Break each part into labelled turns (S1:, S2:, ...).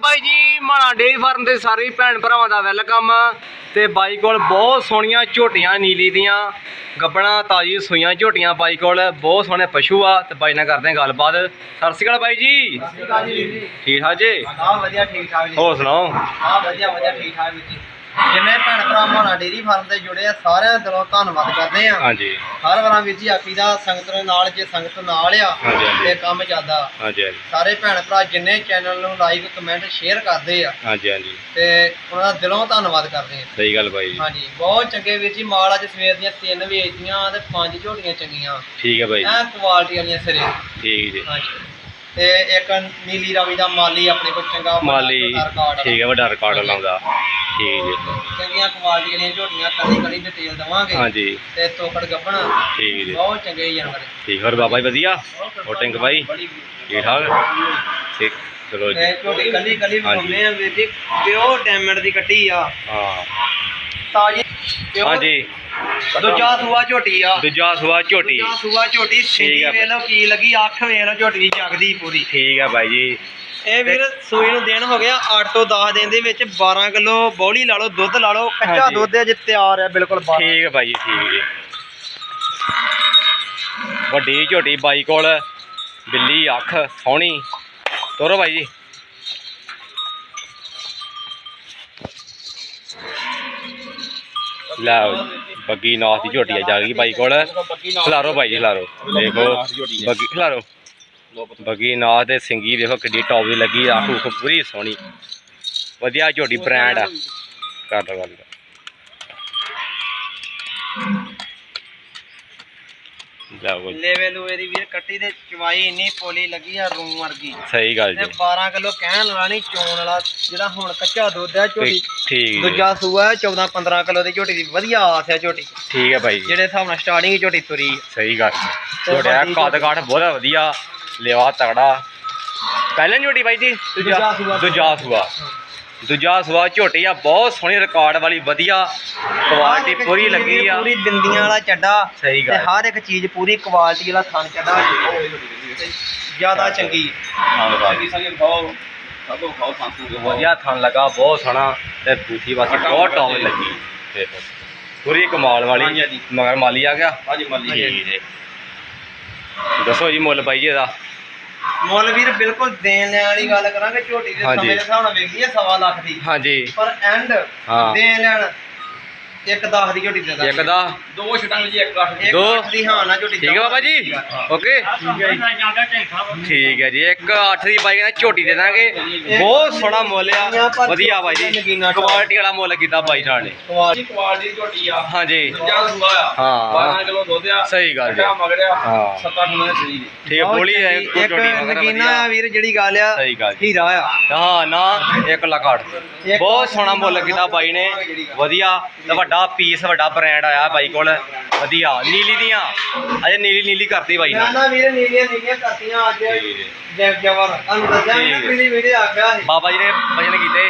S1: ਬਾਈ ਜੀ ਮਾਣਾ dairy farm ਦੇ ਸਾਰੇ ਭੈਣ ਭਰਾਵਾਂ ਦਾ ਵੈਲਕਮ। ਤੇ ਬਾਈ ਕੋਲ ਬਹੁਤ ਸੋਹਣੀਆਂ ਝੋਟੀਆਂ ਨੀਲੀ ਦੀਆਂ ਗੱਬਣਾ ਤਾਜੀ ਸੂਈਆਂ ਝੋਟੀਆਂ ਬਾਈ ਕੋਲ ਬਹੁਤ ਸੋਹਣੇ ਪਸ਼ੂ ਆ ਤੇ ਬਾਈ ਨਾਲ ਕਰਦੇ ਹਾਂ ਗੱਲਬਾਤ। ਸਤਿ ਸ਼੍ਰੀ ਅਕਾਲ ਬਾਈ ਜੀ। ਠੀਕ ਠਾਕ ਜੀ?
S2: ਹਾਂ ਵਧੀਆ ਠੀਕ ਠਾਕ ਜੀ।
S1: ਹੋਰ ਸੁਣਾਓ?
S2: ਹਾਂ ਵਧੀਆ ਵਧੀਆ ਠੀਕ ਠਾਕ ਜੀ। ਜਿੰਨੇ ਭੈਣ ਭਰਾ ਮਾਣਾ ਡੇਰੀ ਫਾਰਮ ਤੇ ਜੁੜੇ ਆ ਸਾਰਿਆਂ ਦਾ ਦਿਲੋਂ ਧੰਨਵਾਦ ਕਰਦੇ ਆ।
S1: ਹਾਂਜੀ।
S2: ਹਰ ਵਾਰਾਂ ਵੀਰ ਜੀ ਆਖੀਦਾ ਸੰਗਤ ਦੇ ਨਾਲ ਜੇ ਸੰਗਤ ਨਾਲ ਆ
S1: ਹਾਂਜੀ, ਹਾਂਜੀ।
S2: ਤੇ ਕੰਮ ਚੱਲਦਾ
S1: ਹਾਂਜੀ ਹਾਂਜੀ।
S2: ਸਾਰੇ ਭੈਣ ਭਰਾ ਜਿੰਨੇ ਚੈਨਲ ਨੂੰ ਲਾਈਕ ਕਮੈਂਟ ਸ਼ੇਅਰ ਕਰਦੇ ਆ।
S1: ਹਾਂਜੀ ਹਾਂਜੀ।
S2: ਤੇ ਉਹਨਾਂ ਦਾ ਦਿਲੋਂ ਧੰਨਵਾਦ ਕਰਦੇ ਆ।
S1: ਸਹੀ ਗੱਲ ਬਾਈ ਜੀ।
S2: ਹਾਂਜੀ ਬਹੁਤ ਚੰਗੇ ਵੀਰ ਜੀ ਮਾਲ ਅੱਜ ਸਵੇਰ ਦੀਆਂ ਤਿੰਨ ਵੇਚਦੀਆਂ ਤੇ ਪੰਜ ਝੋਟੀਆਂ ਚੰਗੀਆਂ।
S1: ਠੀਕ ਹੈ ਬਾਈ ਜੀ।
S2: ਐ ਕੁਆਲਿਟੀ ਵਾਲੀਆਂ ਸਿਰੇ।
S1: ਠੀਕ ਜੀ।
S2: ਹਾਂਜੀ। ਤੇ ਇੱਕ ਨੀਲੀ ਰਾਵੀ ਦਾ ਮਾਲੀ ਆਪਣੇ ਕੋਲ ਚੰਗਾ ਵੱਡਾ
S1: ਮਾਲੀ ਠੀਕ ਹੈ ਵੱਡਾ ਰਿਕਾਰਡ ਲਾਉਂਦਾ। ਠੀਕ ਜੀ।
S2: ਚੰਗੀਆਂ ਕੁਆਲਿਟੀ ਵਾਲੀਆਂ ਝੋਟੀਆਂ ਕਦੀ ਕਦੀ ਡਿਟੇਲ ਦਵਾਂਗੇ
S1: ਹਾਂਜੀ।
S2: ਤੇ ਤੋਕੜ ਗੱਬਣ
S1: ਠੀਕ ਜੀ।
S2: ਬਹੁਤ ਚੰਗੇ ਜਾਨਵਰ।
S1: ਠੀਕ ਹੋਰ ਬਾਬਾ ਜੀ ਵਧੀਆ? ਹੋਰ ਟਿੰਕ ਬਾਈ?
S2: ਬੜੀ
S1: ਠੀਕ ਠਾਕ? ਠੀਕ ਚਲੋ ਜੀ।
S2: ਤੇ ਝੋਟੀ ਕੱਲੀ ਕੱਲੀ
S1: ਹਾਂਜੀ।
S2: ਵਿਖਾਉਂਦੇ ਆ ਵੀਰ ਜੀ। ਡੈਮੰਡ ਦੀ ਕੱਟੀ ਆ।
S1: ਹਾਂ।
S2: ਤਾਜੀ pure
S1: ਹਾਂਜੀ।
S2: ਦੂਜਾ ਸੂਆ ਝੋਟੀ ਆ।
S1: ਦੂਜਾ ਸੁਆ ਝੋਟੀ।
S2: ਦੂਜਾ ਸੂਆ ਝੋਟੀ ਸਿੰਗੀ
S1: ਆ।
S2: ਵੇਖ ਲਓ ਕੀ ਲੱਗੀ ਅੱਖ ਵੇਖ ਲਓ ਝੋਟੀ ਦੀ ਜਗਦੀ ਪੂਰੀ।
S1: ਠੀਕ ਹੈ ਬਾਈ ਜੀ।
S2: ਇਹ ਵੀਰ ਸੂਈ ਨੂੰ ਦੇਣ ਹੋ ਗਿਆ 8 ਤੋਂ 10 ਦਿਨ ਦੇ ਵਿੱਚ 12 ਕਿਲੋ ਬੌਲੀ ਲਾ ਲਓ ਦੁੱਧ ਲਾ ਲਓ ਕੱਚਾ
S1: ਹਾਂਜੀ।
S2: ਦੁੱਧ ਅਜੇ ਤਿਆਰ ਹੈ ਬਿਲਕੁਲ ਬਾਹਰ
S1: ਠੀਕ ਹੈ ਬਾਈ ਜੀ ਠੀਕ ਜੀ। ਵੱਡੀ ਝੋਟੀ ਬਾਈ ਕੋਲ ਬਿੱਲੀ ਅੱਖ ਸੋਹਣੀ। ਤੋਰੋ ਬਾਈ ਜੀ। ਲਓ ਬੱਗੀ ਨਾਥ ਦੀ ਝੋਟੀ ਆ, ਜਾ ਗਈ ਬਾਈ ਕੋਲ। ਖਿਲਾਰੋ ਬਾਈ ਜੀ, ਖਿਲਾਰੋ। ਦੇਖੋ, ਬੱਗੀ, ਖਿਲਾਰੋ। ਬੱਗੀ ਨਾਥ ਦੇ ਸਿੰਗੀ ਦੇਖੋ ਕਿੱਡੀ ਟੌਪ ਦੀ ਲੱਗੀ ਅੱਖ ਪੂਰੀ ਸੋਹਣੀ। ਵਧੀਆ ਝੋਟੀ ਬ੍ਰਾਂਡ ਆ। ਕਰ ਗੱਲ। ਲਓ ਜੀ,
S2: ਲੇਵੇ ਲੂਏ ਦੀ ਵੀਰ ਕੱਟੀ ਤੇ ਚਵਾਈ ਇੰਨੀ ਪੋਲੀ ਲੱਗੀ ਆ ਰੂਮ ਵਰਗੀ।
S1: ਸਹੀ ਗੱਲ
S2: ਤੇ
S1: ਜੀ।
S2: 12 ਕਿਲੋ ਕਹਿਣ ਵਾਲਾ ਨਹੀਂ ਚੋਣ ਵਾਲਾ ਜਿਹੜਾ ਹੁਣ ਕੱਚਾ ਦੁੱਧ ਹੈ ਝੋਟੀ।
S1: ਠੀਕ ਠੀਕ ਜੀ,
S2: ਦੂਜਾ ਸੂਆ ਹੈ 14 15 ਕਿਲੋ ਦੀ ਝੋਟੀ ਦੀ। ਵਧੀਆ ਆਸ ਹੈ ਝੋਟੀ।
S1: ਠੀਕ ਹੈ ਬਾਈ ਜੀ।
S2: ਜਿਹੜੇ ਹਿਸਾਬ ਨਾਲ ਸਟਾਰਟਿੰਗ ਝੋਟੀ ਤੁਰੀ
S1: ਸਹੀ ਗੱਲ
S2: ਤੇ
S1: ਝੋਟਿਆ
S2: ਵੱਡੀ
S1: ਕੱਦ ਕਾਠ ਬਹੁਤ ਵਧੀਆ। ਲਿਵਾ ਤਗੜਾ। ਪਹਿਲਾਂ ਝੋਟੀ ਬਾਈ ਜੀ?
S2: ਦੂਜਾ ਸੂਆ।
S1: ਦੂਜਾ ਸੂਆ। ਦੂਜਾ ਸੂਆ ਝੋਟੀ ਆ ਬਹੁਤ ਸੋਹਣੀ ਰਿਕਾਰਡ ਵਾਲੀ ਵਧੀਆ ਕੁਆਲਿਟੀ ਪੂਰੀ ਲੱਗੀ ਆ।
S2: ਪੂਰੀ ਬਿੰਦੀਆਂ ਵਾਲਾ ਚੱਡਾ
S1: ਸਹੀ
S2: ਤੇ
S1: ਗੱਲ।
S2: ਹਰ ਇੱਕ ਚੀਜ਼ ਪੂਰੀ ਕੁਆਲਿਟੀ ਵਾਲਾ ਥਣ ਚੱਡਾ। ਜ਼ਿਆਦਾ ਚੰਗੀ।
S1: ਵਧੀਆ ਥਣ ਲੱਗਾ ਬਹੁਤ ਸੋਹਣਾ ਤੇ ਬੂਥੀ ਵਾਸੀ ਬਹੁਤ ਟੌਪ ਲੱਗੀ। ਦੇਖੋ ਪੂਰੀ ਕਮਾਲ ਵਾਲੀ ਮਗਰ ਮਾਲੀ ਆ ਗਿਆ।
S2: ਹਾਂਜੀ
S1: ਠੀਕ ਜੀ। ਦੱਸੋ ਜੀ ਮੁੱਲ ਜੀ ਇਹਦਾ।
S2: ਮੁੱਲ ਵੀਰ ਬਿਲਕੁਲ ਦੇਣ ਲੈਣ ਵਾਲੀ ਗੱਲ ਕਰਾਂਗੇ ਝੋਟੀ ਦੇ
S1: ਹਾਂਜੀ।
S2: ਸਮੇਂ ਦੇ ਹਿਸਾਬ ਨਾਲ ਵੇਖਦੀ ਹੈ ਸਵਾ ਲੱਖ ਦੀ
S1: ਹਾਂਜੀ
S2: ਪਰ ਐਂਡ
S1: ਹਾਂ।
S2: ਦੇਣ ਲੈਣ ਇੱਕ 10 ਦੀ ਝੋਟੀ ਦੇ ਦਾਂਗੇ।
S1: ਇੱਕ ਦਾ
S2: ਦੋ ਛਟਾਂ ਜੀ ਇੱਕ 8 ਇੱਕ
S1: ਦੋ।
S2: ਅੱਠ ਦੀ ਹਾਂ ਨਾ ਝੋਟੀ
S1: ਠੀਕ ਹੈ ਬਾਬਾ ਜੀ? ਓਕੇ? ਠੀਕ ਹੈ ਜੀ। ਇੱਕ 8 ਦੀ ਬਾਈ ਕਹਿੰਦਾ ਝੋਟੀ ਦੇ ਦਾਂਗੇ। ਬਹੁਤ ਸੋਹਣਾ ਮੁੱਲ ਆ। ਵਧੀਆ ਬਾਈ ਜੀ। ਕੁਆਲਿਟੀ ਵਾਲਾ ਮੁੱਲ ਕੀਤਾ ਬਾਈ ਨਾਲ ਨੇ।
S2: ਕੁਆਲਿਟੀ
S3: ਕੁਆਲਿਟੀ ਝੋਟੀ ਆ।
S1: ਹਾਂਜੀ।
S3: ਜਾਂ ਸੂਆ ਆ।
S1: ਹਾਂ।
S3: 12 ਕਿਲੋ ਦੁੱਧ ਆ।
S1: ਸਹੀ ਗੱਲ ਜੀ।
S3: ਕੱਟਾ ਮਗੜਿਆ
S1: ਹਾਂ।
S3: 7 ਕਿਲੋ ਦੇ ਸਰੀਰ।
S1: ਠੀਕ ਹੈ ਬੋਲੀ ਹੈ
S2: ਇੱਕ
S1: ਝੋਟੀ ਮਗਰ
S2: ਨਗੀਨਾ ਆ
S1: ਵਧੀਆ
S2: ਵੀਰ ਜਿਹੜੀ ਗੱਲ ਆ
S1: ਸਹੀ ਗੱਲ ਜੀ।
S2: ਹੀਰਾ ਆ।
S1: ਹਾਂ ਨਾ 1 ਲੱਖ 8 ਬਹੁਤ ਸੋਹਣਾ ਮੁੱਲ ਕੀਤਾ ਬਾਈ ਨੇ। ਵਧੀਆ। ਤੇ ਵੱਡਾ ਪੀਸ ਵੱਡਾ ਬ੍ਰਾਂਡ ਆਇਆ ਬਾਈ ਕੋਲ। ਵਧੀਆ ਨੀਲੀ ਦੀਆਂ। ਅਜੇ ਨੀਲੀ ਨੀਲੀ ਕਰਤੀ ਬਾਈ
S2: ਨਾ।
S1: ਨੇ
S2: ਵੀਰ ਨੀਲੀਆਂ ਨੀਲੀਆਂ ਕਰਤੀਆਂ ਅੱਜ। ਜੈ ਜਵਰ। ਤੁਹਾਨੂੰ ਦੱਸਿਆ
S1: ਠੀਕ
S2: ਨਾ
S1: ਹੈ।
S2: ਪਿਛਲੀ ਵੀਡੀਓ ਆਖਿਆ ਸੀ।
S1: ਬਾਬਾ ਜੀ ਨੇ ਵਜਨ ਕੀਤੇ।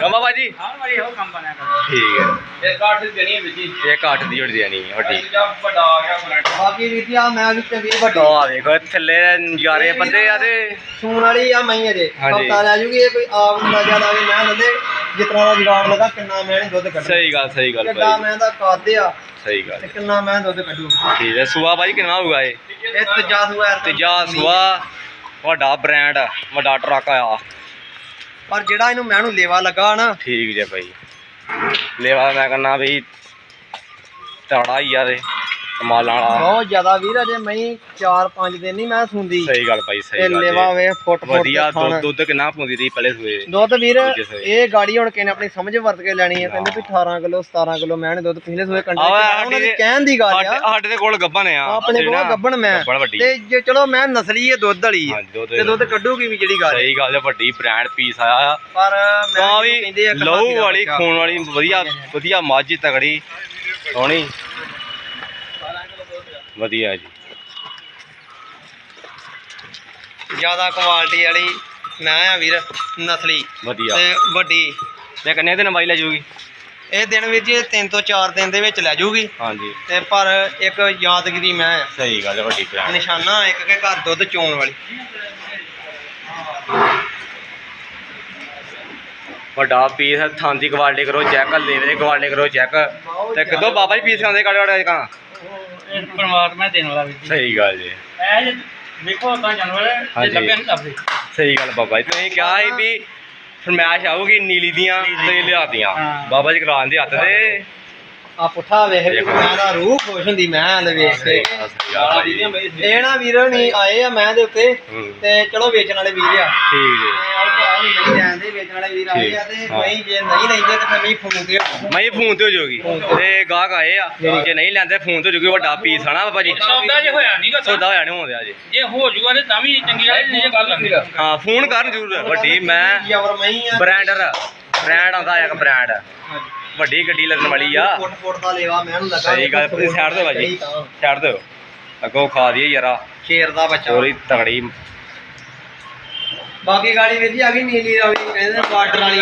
S1: ਕਾ ਬਾਬਾ ਜੀ
S3: ਹਾਂ ਵਾਲੀ ਇਹੋ ਕੰਮ ਬਣਿਆ
S1: ਠੀਕ ਹੈ।
S3: ਇਹ ਕਾਠ ਦੀ ਹੈ ਵਿੱਚ ਹੀ
S1: ਇਹ ਕਾਠ ਦੀ ਜੁੜ ਦੇਣੀ ਵੱਡੀ।
S3: ਵੱਡਾ ਆ ਗਿਆ ਫਰੈਂਡ
S2: ਬਾਕੀ ਵੀਰ ਜੀ ਆ ਮੈਂ ਵੀ ਚੰਗੀ ਵੱਡੀ।
S1: ਆ ਵੇਖੋ ਥੱਲੇ ਨਜ਼ਾਰੇ ਬੰਦੇ ਆ ਤੇ।
S2: ਸੂਣ ਵਾਲੀ ਆ ਮੈਂ ਅਜੇ।
S1: ਹਾਂਜੀ।
S2: ਹਫਤਾ ਲੈ ਜੂਗੀ ਇਹ ਕੋਈ ਆਪ ਅੰਦਾਜ਼ਾ ਲਾ ਕੇ ਮੈਂ ਲੱਦੇ ਜਿਸ ਤਰ੍ਹਾਂ ਦਾ ਜੁਗਾੜ ਲੱਗਾ ਕਿੰਨਾ ਮੈਂ ਇਹਨੇ ਦੁੱਧ ਕੱਢੂ
S1: ਸਹੀ ਗੱਲ ਸਹੀ ਗੱਲ
S2: ਕਿੱਡਾ
S1: ਬਾਈ
S2: ਮੈਂ ਦਾ ਕੱਦ ਆ
S1: ਸਹੀ ਗੱਲ।
S2: ਤੇ ਕਿੰਨਾ ਮੈਂ ਦੁੱਧ ਕੱਢੂ।
S1: ਠੀਕ ਹੈ ਸੁਆ ਬਾਈ ਕਿੰਨਾ ਹੋਊਗਾ ਇਹ?
S2: ਇਹ ਤੀਜਾ ਸੂਆ ਯਾਰ
S1: ਤੀਜਾ ਸੁਆ। ਵੱਡਾ ਬ੍ਰਾਂਡ ਵੱਡਾ ਟਰੱਕ ਆ
S2: ਪਰ ਜਿਹੜਾ ਇਹਨੂੰ ਮੈਨੂੰ ਲੇਵਾ ਲੱਗਾ ਨਾ
S1: ਠੀਕ ਜੇ ਭਾਈ। ਲੈਵਾ ਮੈਂ ਕਹਿੰਦਾ ਵੀ ਤੜਾ ਹੀ ਆ ਤੇ ਕਮਾਲ ਵਾਲਾ
S2: ਬਹੁਤ ਜ਼ਿਆਦਾ ਵੀਰ ਅਜੇ ਮੈਂ 4-5 ਦਿਨ ਨਹੀਂ ਮੈਂ ਸੁੰਦੀ।
S1: ਸਹੀ ਗੱਲ ਭਾਈ ਸਹੀ ਗੱਲ
S2: ਲੇਵਾ। ਵੇ ਫੁੱਟ ਫੁੱਟ
S1: ਵਧੀਆ। ਦੁੱਧ ਦੁੱਧ ਕਿੰਨਾ ਪਾਉਂਦੀ ਰਹੀ ਪਹਿਲੇ ਸੂਏ।
S2: ਦੁੱਧ ਵੀਰ। ਇਹ ਗਾੜੀ ਹੁਣ ਕਿਨੇ ਆਪਣੀ ਸਮਝ ਵਰਤ ਕੇ ਲੈਣੀ ਹੈ ਕਹਿੰਦੇ ਵੀ 18 ਕਿਲੋ 17 ਕਿਲੋ ਮੈਂ ਦੁੱਧ ਪਿਛਲੇ ਸੂਏ ਕੰਡੇ ਉਹਨਾਂ ਦੀ ਕਹਿਣ ਦੀ ਗੱਲ ਆ।
S1: ਸਾਡੇ ਦੇ ਕੋਲ ਗੱਬਨ ਆ।
S2: ਆਪਣੇ ਕੋਲ ਗੱਬਣ ਮੈਂ।
S1: ਗੱਬਣ
S2: ਤੇ ਜੇ ਚਲੋ ਮੈਂ ਨਸਲੀ ਇਹ ਦੁੱਧ ਵਾਲੀ ਤੇ ਦੁੱਧ ਕੱਢੂਗੀ ਵੀ ਜਿਹੜੀ ਗੱਲ।
S1: ਸਹੀ ਗੱਲ ਹੈ ਵੱਡੀ ਬ੍ਰਾਂਡ ਪੀਸ ਆਇਆ ਆ।
S2: ਪਰ ਮੈਂ
S1: ਵੀ
S2: ਕਹਿੰਦੇ ਆ ਇੱਕ
S1: ਲਹੂ
S2: ਦਾ
S1: ਵਾਲੀ। ਖੂਨ ਵਾਲੀ ਵਧੀਆ ਵਧੀਆ ਮੱਝ ਤਗੜੀ ਸੋਹਣੀ ਵਧੀਆ ਜੀ।
S2: ਜ਼ਿਆਦਾ ਕੁਆਲਿਟੀ ਵਾਲੀ ਮੈਂ ਆ ਵੀਰ ਨਸਲੀ
S1: ਵਧੀਆ।
S2: ਤੇ ਵੱਡੀ।
S1: ਤੇ ਕਿੰਨੇ ਦਿਨ ਬਾਈ ਲੈ ਜੂਗੀ?
S2: ਇਹ ਦਿਨ ਵੀਰ ਜੀ 3 ਤੋਂ 4 ਦਿਨ ਦੇ ਵਿੱਚ ਲੈ ਜਾਊਗੀ
S1: ਹਾਂਜੀ।
S2: ਤੇ ਪਰ ਇੱਕ ਯਾਦਗਿਰੀ ਮੈਂ ਆ।
S1: ਸਹੀ ਗੱਲ ਹੈ ਵੱਡੀ ਬ੍ਰਾਂਡ
S2: ਨਿਸ਼ਾਨਾ ਇੱਕ ਕੇ ਘਰ ਦੁੱਧ ਚੋਣ ਵਾਲੀ।
S1: ਵੱਡਾ ਪੀਸ ਥਾਂ ਦੀ ਕੁਆਲਿਟੀ ਕਰੋ ਚੈੱਕ ਲੇਵੇ ਦੀ ਕੁਆਲਿਟੀ ਕਰੋ ਚੈੱਕ ਤੇ ਕਿਦੋਂ ਬਾਬਾ ਜੀ ਪੀਸ ਖਾਂਦੇ ਕਾੜੇ ਕਾੜੇ ਕਾਂ
S3: ਇਹ ਪਰਮਾਤਮਾ ਦੇਣ ਵਾਲਾ ਵੀ ਜੀ।
S1: ਸਹੀ ਗੱਲ ਜੀ।
S3: ਇਹ ਜੇ ਵੇਖੋ ਤਾਂ ਜਾਨਵਰ
S1: ਹਾਂਜੀ।
S3: ਜੇ ਲੱਭੇ ਨਹੀਂ ਲੱਭਦੇ।
S1: ਸਹੀ ਗੱਲ ਬਾਬਾ ਜੀ ਤੁਸੀਂ ਕਿਹਾ ਸੀ ਵੀ ਫਰਮੈਸ਼ ਆਊਗੀ ਨੀਲੀ ਦੀਆਂ ਤੇ ਲਿਆਤੀਆਂ
S3: ਹਾਂ।
S1: ਬਾਬਾ ਜੀ ਕਰਾਉਣ ਦੇ ਹੱਥ ਤੇ
S2: ਆ ਪੁੱਠਾ ਵੇਖ ਵੀ। ਮੈਂ ਦਾ ਰੂਹ ਖੁਸ਼ ਹੁੰਦੀ ਮੈਂ ਲੈ ਵੇਖ ਕੇ। ਇਹ ਨਾ ਵੀਰ ਨਹੀਂ ਆਏ ਆ ਮੈਂ ਦੇ ਉੱਤੇ। ਤੇ ਚਲੋ ਵੇਚਣ ਵਾਲੇ ਵੀਰ ਆ।
S1: ਠੀਕ ਹਾਂ।
S2: ਨਹੀਂ ਜੇ ਨਹੀਂ ਲੈਂਦੇ ਤੇ
S1: ਮੈਂ ਇਹ ਫੋਨ ਹੋ ਜਾਊਗੀ। ਤੇ ਗਾਹਕ ਆਏ ਆ। ਜੇ ਨਹੀਂ ਲੈਂਦੇ ਫੋਨ ਤੇ ਹੋ ਜਾਊਗੀ ਵੱਡਾ ਪੀਸ ਹਨਾ ਬਾਬਾ ਜੀ।
S3: ਸੌਦਾ ਜੇ ਹੋਇਆ ਨਹੀਂ ਗਾ
S1: ਸੌਦਾ ਹੋਇਆ ਨਹੀਂ ਹੋਉਂਦਿਆ ਜੀ।
S3: ਜੇ ਹੋ ਜੂਗਾ ਤੇ ਤਾਂ ਵੀ ਚੰਗੀ ਗੱਲ ਨਹੀਂ ਗੱਲ ਲੰਦੀ
S1: ਹਾਂ ਫੋਨ ਕਰਨ ਜ਼ਰੂਰ। ਵੱਡੀ ਮੈਂ ਬ੍ਰਾਂਡਰ ਬ੍ਰਾਂਡ ਆਉਂਦਾ ਇੱਕ ਬ੍ਰਾਂਡ ਵੱਡੀ ਗੱਡੀ ਲੱਗਣ ਵਾਲੀ ਆ।
S2: ਫੁੱਟ ਫੁੱਟ ਦਾ ਲੇਵਾ ਮੈਂ ਨੂੰ ਲੱਗਾ
S1: ਸਹੀ ਗੱਲ ਤੁਸੀਂ ਸਾਈਡ ਤੇ। ਬਾਜੀ ਛੱਡ ਦਿਓ। ਅੱਗੋਂ ਖਾ ਦਈਏ ਯਾਰਾ।
S2: ਸ਼ੇਰ ਦਾ ਬੱਚਾ।
S1: ਚੋਰੀ ਤਗੜੀ।
S2: ਬਾਕੀ ਗਾੜੀ ਵੀਰ ਜੀ ਆ ਗਈ ਨੀਲੀ ਰਾਵੀ ਕਹਿੰਦੇ ਬਾਰਡਰ ਵਾਲੀ।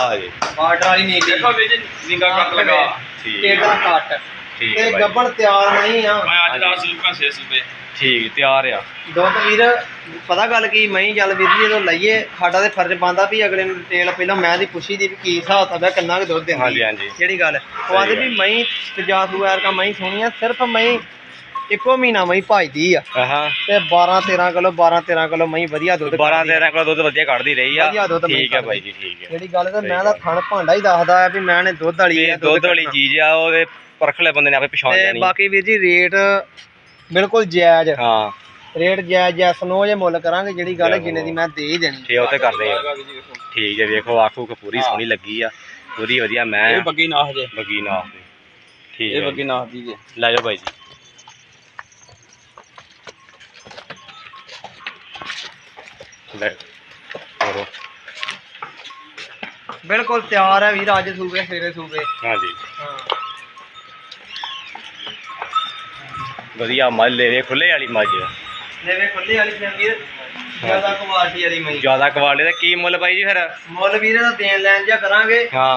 S1: ਆ ਜੀ
S2: ਬਾਰਡਰ ਵਾਲੀ ਨੀਲੀ।
S3: ਦੇਖੋ ਵੀਰ ਜੀ ਨਿੰਗਾ ਕੱਟ ਲਗਾ।
S1: ਠੀਕ
S2: ਕਿਹੜਾ ਕੱਟ।
S1: ਠੀਕ ਹੈ
S2: ਤੇ
S1: ਬਾਈ।
S2: ਗੱਬਣ ਤਿਆਰ ਨਹੀਂ ਆ।
S3: ਮੈਂ ਅੱਜ ਦਾ ਸੂਪਾਂ ਸੇ ਸੂਪੇ
S1: ਠੀਕ ਤਿਆਰ ਆ।
S2: ਦੁੱਧ ਵੀਰ ਪਤਾ ਗੱਲ ਕੀ ਮੈਂ ਚੱਲ ਵੀਰ ਜੀ ਜਦੋਂ ਲਈਏ ਸਾਡਾ ਤੇ ਫਰਜ਼ ਬੰਦਾ ਵੀ ਅਗਲੇ ਨੂੰ ਡਿਟੇਲ ਪਹਿਲਾਂ ਮੈਂ ਦੀ ਪੁੱਛੀ ਦੀ ਵੀ ਕੀ ਹਿਸਾਬ ਤਾਂ ਹੈ ਕਿੰਨਾ ਕੁ ਦੁੱਧ ਦਿੰਦੀ
S1: ਹਾਂਜੀ, ਹਾਂਜੀ।
S2: ਜਿਹੜੀ ਗੱਲ ਉਹ ਆਦੇ ਵੀ ਮੈਂ ਤਜਾਸ ਵਗੈਰ ਕਾ ਮੈਂ ਸੋਹਣੀ ਆ ਸਿਰਫ ਮੈਂ ਇੱਕੋ ਮਹੀਨਾ ਮੈਂ ਭਜਦੀ ਆ।
S1: ਆਹਾਂ
S2: ਤੇ 12 13 ਕਿਲੋ 12 13 ਕਿਲੋ ਮੈਂ ਵਧੀਆ ਦੁੱਧ
S1: 12
S2: ਕੱਢਦੀ ਆ।
S1: 13 ਕਿਲੋ ਦੁੱਧ ਵਧੀਆ ਕੱਢਦੀ ਰਹੀ ਆ।
S2: ਵਧੀਆ ਦੁੱਧ
S1: ਠੀਕ ਹੈ। ਬਾਈ ਜੀ ਠੀਕ ਹੈ।
S2: ਜਿਹੜੀ ਗੱਲ ਤਾਂ ਮੈਂ ਤਾਂ ਥਣ ਭਾਂਡਾ ਹੀ ਦੱਸਦਾ ਆ ਵੀ ਮੈਂ ਨੇ ਦੁੱਧ ਵਾਲੀ ਆ
S1: ਦੁੱਧ ਵਾਲੀ
S2: ਕੱਢਣਾ।
S1: ਚੀਜ਼ ਆ ਉਹਦੇ ਪਰਖਲੇ ਬੰਦੇ ਨੇ ਆਪੇ ਪਛਾਣ
S2: ਤੇ
S1: ਲੈਣੀ
S2: ਬਾਕੀ ਵੀਰ ਜੀ ਰੇਟ ਬਿਲਕੁਲ ਜਾਇਜ਼।
S1: ਹਾਂ।
S2: ਰੇਟ ਜਾਇਜ਼ ਜੈਸ ਨੋ ਜੇ ਮੁੱਲ ਕਰਾਂਗੇ ਜਿਹੜੀ ਗੱਲ ਜਿੰਨੇ ਦੀ ਮੈਂ ਦੇ ਹੀ ਦੇਣੀ।
S1: ਠੀਕ ਉਹ ਤੇ ਕਰਦੇ ਆ। ਠੀਕ ਹੈ ਵੇਖੋ ਆਖੂ ਕਿ ਪੂਰੀ ਸੋਹਣੀ ਲੱਗੀ ਆ। ਪੂਰੀ ਵਧੀਆ ਮੈਂ
S3: ਇਹ ਬੱਗੀ ਨਾ ਹਜੇ
S1: ਬਗੀ ਨਾ ਠੀਕ
S3: ਇਹ ਬੱਗੀ ਨਾ ਦੀ ਜੇ।
S1: ਲੈ ਜਾਓ ਬਾਈ ਜੀ। ਲੈ ਕਰੋ।
S2: ਬਿਲਕੁਲ ਤਿਆਰ ਹੈ ਵੀਰ ਅੱਜ ਸੂਬੇ ਸਵੇਰੇ ਸੂਬੇ।
S1: ਹਾਂਜੀ।
S2: ਹਾਂ।
S1: ਵਧੀਆ ਮੱਝ ਲੈ ਰੇ ਖੁੱਲੇ ਵਾਲੀ ਮੱਝ।
S2: ਲੈਵੇ ਖੁੱਲੇ ਵਾਲੀ ਫਿਰ ਵੀਰ? ਜ਼ਿਆਦਾ ਕੁਆਲਿਟੀ ਵਾਲੀ ਮਈ
S1: ਜ਼ਿਆਦਾ ਕੁਆਲਿਟੀ ਦਾ ਕੀ ਮੁੱਲ ਬਾਈ ਜੀ ਫਿਰ?
S2: ਮੁੱਲ ਵੀਰ ਦਾ ਦੇਣ ਲੈਣ ਜਿਆ ਕਰਾਂਗੇ।
S1: ਹਾਂ।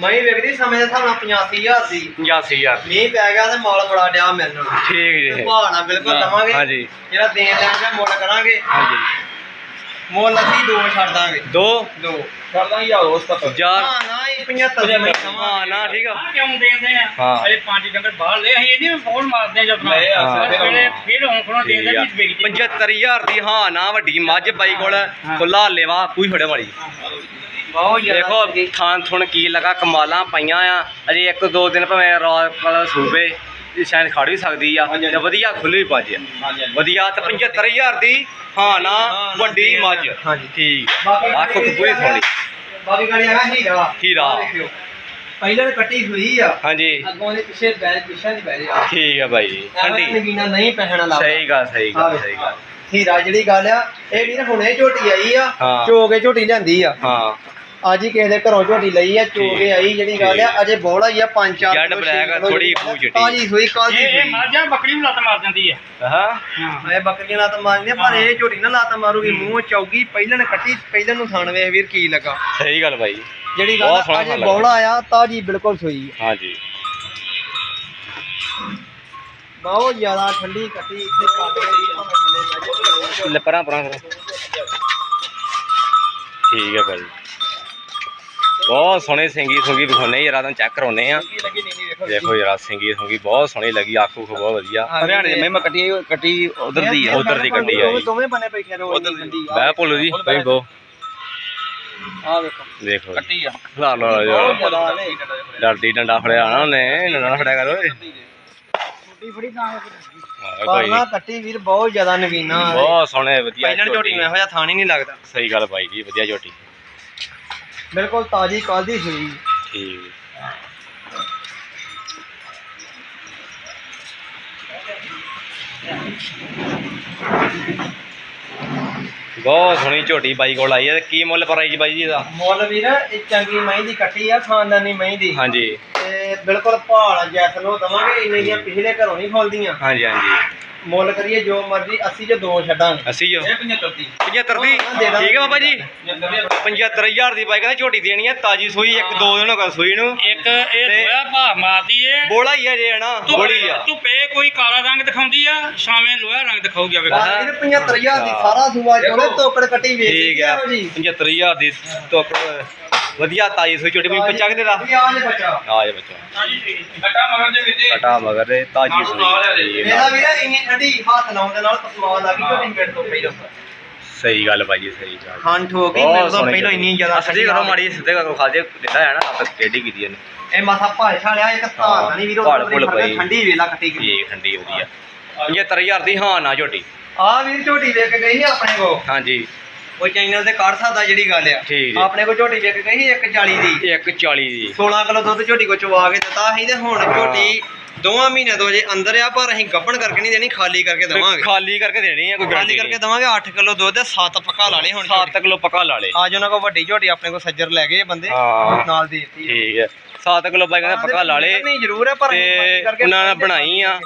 S2: ਮਈ ਵਿਕਦੀ ਸਮੇਂ ਦੇ ਹਿਸਾਬ ਨਾਲ 85000 ਦੀ।
S1: 85000
S2: ਮੀਂਹ ਪੈ ਗਿਆ ਤੇ ਮਾਲ ਬੜਾ ਡਿਆ ਮਿਲਣ।
S1: ਠੀਕ ਜੀ।
S2: ਭਾਣਾ ਬਿਲਕੁਲ ਲਵਾਂਗੇ
S1: ਹਾਂਜੀ।
S2: ਜਿਹੜਾ ਦੇਣ ਲੈਣ ਦਾ ਮੁੱਲ ਕਰਾਂਗੇ।
S1: ਹਾਂਜੀ।
S2: ਮੁੱਲ ਅਸੀਂ ਦੋ ਛੱਡ ਦਾਂਗੇ।
S1: ਦੋ?
S2: ਦੋ।
S3: ਕਰਦਾ ਹੀ ਆ ਉਸ ਤੱਕ
S1: ਚਾਰ।
S2: ਹਾਂ ਨਾ ਹੀ 75 ਮਈ
S1: ਹਾਂ ਨਾ ਠੀਕ ਆ।
S3: ਕਿਉਂ ਦੇਂਦੇ ਆ?
S1: ਹਾਂ।
S3: ਇਹ ਪੰਜ ਡੰਗਰ ਬਾਹਰ ਲੈ ਅਸੀਂ ਇਹਦੀ ਫੋਨ ਮਾਰਦੇ ਆ ਜਦੋਂ
S1: ਲੈ ਆ। ਸਾਡੇ
S3: ਫਿਰ ਫਿਰ ਹੁਣ ਖਣੋ ਦੇਂਦੇ। ਵੀ ਵੇਚ
S1: 75000 ਦੀ ਹਾਂ ਨਾ ਵੱਡੀ ਮੱਝ ਬਾਈ ਕੋਲ ਖੁੱਲਾ ਲੇਵਾ ਪੂਈ ਫੜੇ ਵਾਲੀ।
S2: ਬਹੁਤ ਜ਼ਿਆਦਾ
S1: ਦੇਖੋ ਥਾਂ ਥੁਣ ਕੀ ਲਗਾ ਕਮਾਲਾਂ ਪਈਆਂ ਆ। ਅਜੇ ਇੱਕ ਦੋ ਦਿਨ ਭਾਵੇਂ ਰਾਤ ਵਾਲਾ ਸੂਬੇ ਇਹ ਸ਼ਾਇਦ ਖੜ ਵੀ ਸਕਦੀ ਆ ਤੇ ਵਧੀਆ ਖੁੱਲੀ ਪੱਜ ਆ। ਵਧੀਆ ਤੇ 75000 ਦੀ ਹਾਂ ਨਾ ਵੱਡੀ ਮੱਝ।
S2: ਹਾਂਜੀ।
S1: ਠੀਕ। ਆਖੋ ਪੂਰੀ ਸੋਹਣੀ।
S2: ਬਾਕੀ ਗਾੜੀ ਹੈਗਾ ਹੀਰਾ।
S1: ਹੀਰਾ।
S2: ਪਹਿਲਾਂ ਕੱਟੀ ਹੋਈ ਆ।
S1: ਹਾਂਜੀ।
S2: ਅੱਗੋਂ ਦੇ ਪਿੱਛੇ ਬੈਲ ਪਿੱਛੇ ਦੀ ਬੈਲ ਆ
S1: ਠੀਕ ਆ ਜੀ
S2: ਠੰਡੀ। ਨਗੀਨਾ ਨਹੀਂ ਪਹਿਣਾ ਲੱਗਦਾ
S1: ਸਹੀ ਗੱਲ ਸਹੀ ਗੱਲ ਸਹੀ ਗੱਲ।
S2: ਹੀਰਾ ਜਿਹੜੀ ਗੱਲ ਆ ਇਹ ਵੀਰ ਹੁਣੇ ਝੋਟੀ ਆਈ ਆ। ਚੋ ਕੇ ਝੋਟੀ ਲਿਆਂਦੀ ਆ।
S1: ਹਾਂ।
S2: ਅੱਜ ਹੀ ਕਿਸੇ ਦੇ ਘਰੋਂ ਝੋਟੀ ਲਈ ਆ ਚੋ
S1: ਠੀਕ।
S2: ਕੇ ਆਈ ਜਿਹੜੀ ਗੱਲ ਆ ਅਜੇ ਬੋਲਾ ਹੀ ਆ ਪੰਜ ਚਾਰ
S1: ਜੱਡ
S2: ਕਿਲੋ, ਛੇ
S1: ਬਲੈਕ ਆ,
S2: ਕਿਲੋ
S1: ਥੋੜੀ
S2: ਆ,
S1: ਖੂਹ ਚਿੱਟੀ।
S2: ਤਾਜ਼ੀ ਸੂਈ ਕਾਜੀ
S3: ਇਹ ਇਹ
S2: ਸੂਈ
S3: ਮਾਝਾ ਬੱਕਰੀ ਨੂੰ ਲੱਤ ਮਾਰ ਦਿੰਦੀ ਹੈ
S1: ਹਾਂ।
S3: ਹਾਂ।
S2: ਇਹ ਬੱਕਰੀਆਂ ਨਾਲ ਤਾਂ ਮਾਰਦੀਆਂ ਪਰ ਇਹ ਝੋਟੀ ਨਾ ਲਾਤਾ ਮਾਰੂਗੀ ਮੂੰਹ ਚੌਗੀ ਪਹਿਲਾਂ ਨੇ ਕੱਟੀ ਪਹਿਲਾਂ ਨੂੰ ਥਣ ਵੇਖ ਵੀਰ ਕੀ ਲੱਗਾ।
S1: ਸਹੀ ਗੱਲ ਬਾਈ।
S2: ਜਿਹੜੀ
S1: ਬਹੁਤ
S2: ਗੱਲ
S1: ਸੋਹਣਾ
S2: ਆ, ਅਜੇ
S1: ਥਣ ਲੱਗਾ।
S2: ਬੋਲਾ ਆ ਤਾਜੀ ਬਿਲਕੁਲ ਸੂਈ ਆ।
S1: ਹਾਂਜੀ।
S2: ਬਹੁਤ ਜ਼ਿਆਦਾ ਠੰਡੀ ਕੱਟੀ ਇੱਥੇ ਕੱਟ ਗਈ ਭਾਵੇਂ ਥੱਲੇ ਬਹਿ ਜਾਓ।
S1: ਲੈ ਪਰਾਂ ਪਰਾਂ ਕਰੋ ਠੀਕ ਹੈ ਭਾਈ ਬਹੁਤ ਸੋਹਣੇ ਸਿੰਗੀ ਸੁੰਗੀ ਵਿਖਾਉਣੇ ਯਾਰਾਂ ਤੁਹਾਨੂੰ ਚੈੱਕ ਕਰਾਉਣੇ ਆ ਦੇਖੋ ਯਾਰਾ ਸਿੰਗੀ ਸੁੰਗੀ ਬਹੁਤ ਸੋਹਣੀ ਲੱਗੀ ਆਖੂ ਖੂ ਬਹੁਤ ਵਧੀਆ।
S3: ਹਰਿਆਣੇ ਦੇ ਮੈਂ ਕੱਟੀ ਕੱਟੀ ਉਧਰ ਦੀ ਆ।
S1: ਉਧਰ ਦੀ ਗੱਡੀ ਆਈ
S2: ਦੋਵੇਂ ਬਨੇ ਬੈਠੇ ਰਹੋ
S3: ਉੱਧਰ ਦੀ।
S1: ਬਹਿ ਭੁੱਲੂ ਜੀ ਭਾਈ ਬੋ
S2: ਆ ਵੇਖੋ।
S1: ਦੇਖੋ।
S3: ਕੱਟੀ ਆ।
S1: ਲਾ
S2: ਨੇ।
S1: ਡਰਦੀ ਡੰਡਾ ਫੜਿਆ। ਨਾ ਉਹਨੇ ਡੰਡਾ ਨਾ ਫੜਿਆ ਕਰੋ ਓਏ।
S2: ਛੋਟੀ ਫੜੀ ਤਾਂ। ਕੱਟੀ ਵੀਰ ਬਹੁਤ ਜ਼ਿਆਦਾ ਨਵੀਨਾ
S1: ਬਹੁਤ ਸੋਹਣੇ ਵਧੀਆ
S2: ਪਹਿਲਾਂ ਝੋਟੀ ਨੂੰ ਇਹੋ ਜਿਹਾ ਥਾਂ ਹੀ ਨਹੀਂ ਲੱਗਦਾ।
S1: ਸਹੀ ਗੱਲ ਭਾਈ ਜੀ ਵਧੀਆ ਝੋਟੀ।
S2: ਬਿਲਕੁਲ ਤਾਜ਼ੀ ਕੱਲ ਦੀ
S1: ਠੀਕ। ਬਹੁਤ ਸੋਹਣੀ ਝੋਟੀ ਬਾਈ ਕੋਲ ਆਈ ਹੈ। ਕੀ ਮੁੱਲ ਪਰ ਆਈ ਜੀ ਬਾਈ ਜੀ ਦਾ
S2: ਮੁੱਲ ਵੀਰ ਇਹ ਚੰਗੀ ਮਹੀਂ ਦੀ ਕੱਟੀ ਆ ਖਾਨਦਾਨੀ ਮਹੀਂ ਦੀ।
S1: ਹਾਂਜੀ।
S2: ਤੇ ਬਿਲਕੁਲ ਭਾਲ ਜੈਸ ਨੂੰ ਦਵਾਂਗੇ ਇੰਨੇ ਦੀਆਂ ਪਿਛਲੇ ਘਰੋਂ ਨਹੀਂ ਖੋਲਦੀਆਂ
S1: ਹਾਂਜੀ ਹਾਂਜੀ।
S2: ਮੁੱਲ ਕਰੀਏ ਜੋ ਮਰਜ਼ੀ 80 ਚ ਦੋ ਛੱਡਾਂਗੇ।
S1: 80 ਜੋ।
S3: 75 ਦੀ।
S1: 75 ਦੀ। ਠੀਕ ਹੈ ਬਾਬਾ ਜੀ। 75000 ਦੀ। ਬਾਈ ਕਹਿੰਦਾ ਝੋਟੀ ਦੇਣੀ ਹੈ ਤਾਜੀ ਸੂਈ ਇੱਕ ਦੋ ਦਿਨ ਹੋ ਗਏ ਸੂਈ ਨੂੰ।
S3: ਇੱਕ ਇਹ
S1: ਤੇ-
S3: ਲੋਹਾ ਭਾ ਮਾਰਦੀ ਏ।
S1: ਬੋਲਾ ਹੀ ਹੈ ਜੇ ਹਨਾ ਬੋਲੀ ਆ।
S3: ਧੁੱਪੇ ਕੋਈ ਕਾਲਾ ਰੰਗ ਦਿਖਾਉਂਦੀ ਆ ਛਾਵੇਂ ਲੋਹਾ ਰੰਗ ਦਿਖਾਊਗੀ ਆ ਵੇਖੋ।
S1: ਹਾਂ।
S2: ਵੀਰ 75000 ਦੀ ਸਾਰਾ ਸੂਆ ਜੋੜੇ ਤੋਕੜ ਕੱਟੀ ਵੇਚੀ
S1: ਠੀਕ ਆ
S2: ਜੀ।
S1: 75000 ਦੀ ਤੋਕ ਵਧੀਆ ਤਾਜੀ ਸੂਈ ਝੋਟੀ ਵੀ ਬੱਚਾ ਕਿਤੇ ਦਾ?
S2: ਆ ਜੇ ਬੱਚਾ।
S1: ਆ ਜੇ ਬੱਚਾ।
S3: ਘਟਾ ਮਗਰ ਦੇ ਵਿੱਚ।
S1: ਕਟਾ ਮਗਰ ਦੇ ਤਾਜੀ ਸੂਈ।
S2: ਮੇਰਾ
S1: ਹੈ।
S2: ਵੀਰਾ ਇੰਨੀ ਠੰਡੀ ਹੱਥ ਲਾਉਣ ਦੇ ਨਾਲ ਪਸਮਾਨ ਲੱਗ ਗਈ ਝੋਟੀ ਮਿੰਟ ਤੋਂ ਪਹਿਲਾਂ।
S1: ਸਹੀ ਗੱਲ ਬਾਈ ਜੀ ਸਹੀ ਗੱਲ।
S2: ਖੰਡ ਹੋ ਗਈ ਮਿੰਟ ਤੋਂ ਪਹਿਲਾਂ ਇੰਨੀ ਜ਼ਿਆਦਾ
S1: ਸਿੱਧੀ ਕਰੋ ਮਾੜੀ ਸਿੱਧੇ ਕਰੋ ਖਾਦੇ ਦਿੱਤਾ ਹੈ ਨਾ ਤਾਂ ਟੇਢੀ ਕੀਤੀ ਇਹਨੇ।
S2: ਇਹ ਮਾਥਾ ਭਾਸ਼ਾ ਲਿਆ ਇੱਕ ਧਾਰ ਨਹੀਂ ਵੀਰੋ
S1: ਭਾਲ ਭੁੱਲ ਪਈ।
S2: ਠੰਡੀ ਵੇਲਾ ਕੱਟੀ ਗਈ
S1: ਠੀਕ ਠੰਡੀ ਵਧੀਆ। 75000 ਦੀ ਹਾਂ ਨਾ ਝੋਟੀ।
S2: ਆ ਵੀਰ ਝੋਟੀ ਵੇਖ ਕੇ ਗਈ ਆਪਣੇ ਕੋ
S1: ਹਾਂਜੀ।
S2: ਉਹ ਚੈਨਲ ਤੇ ਕੱਢ ਸਕਦਾ ਜਿਹੜੀ ਗੱਲ ਆ।
S1: ਠੀਕ ਜੀ।
S2: ਆਪਣੇ ਕੋ ਝੋਟੀ ਵੇਖ ਕੇ ਗਈ ਸੀ 140 ਦੀ।
S1: 140 ਦੀ।
S2: 16 ਕਿਲੋ ਦੁੱਧ ਝੋਟੀ ਕੋ ਚਵਾ ਕੇ ਦਿੱਤਾ ਸੀ ਤੇ ਹੁਣ। ਝੋਟੀ ਦੋਵਾਂ ਮਹੀਨਿਆਂ ਤੋਂ ਜੇ ਅੰਦਰ ਆ ਪਰ ਅਸੀਂ ਗੱਭਣ ਕਰਕੇ ਨਹੀਂ ਦੇਣੀ ਖਾਲੀ ਕਰਕੇ ਦਵਾਂਗੇ।
S1: ਖਾਲੀ ਕਰਕੇ ਦੇਣੀ ਹੈ ਕੋਈ
S2: ਖਾਲੀ
S1: ਗਾਰੰਟੀ
S2: ਕਰਕੇ ਦਵਾਂਗੇ 8 ਕਿਲੋ ਦੁੱਧ 7 ਪੱਕਾ ਲਾ ਲਏ ਹੁਣ
S1: 7 ਕਿਲੋ ਪੱਕਾ ਲਾ ਲੇ
S2: ਅੱਜ ਉਹਨਾਂ ਕੋ ਵੱਡੀ ਝੋਟੀ ਆਪਣੇ ਕੋ ਸੱਜਰ ਲੈ ਗਏ ਬੰਦੇ
S1: ਹਾਂ।
S2: ਨਾਲ ਦੇ ਦਿੱਤੀ
S1: ਠੀਕ ਹੈ। 7 ਕਿਲੋ ਬਾਈ ਕਹਿੰਦਾ ਪੱਕਾ ਲਾ ਲੇ
S2: ਨਹੀਂ ਜ਼ਰੂਰ ਹੈ ਪਰ ਅਸੀਂ ਖਾਲੀ
S1: ਤੇ
S2: ਕਰਕੇ
S1: ਉਹਨਾਂ ਨੇ। ਬਣਾਈ ਆ।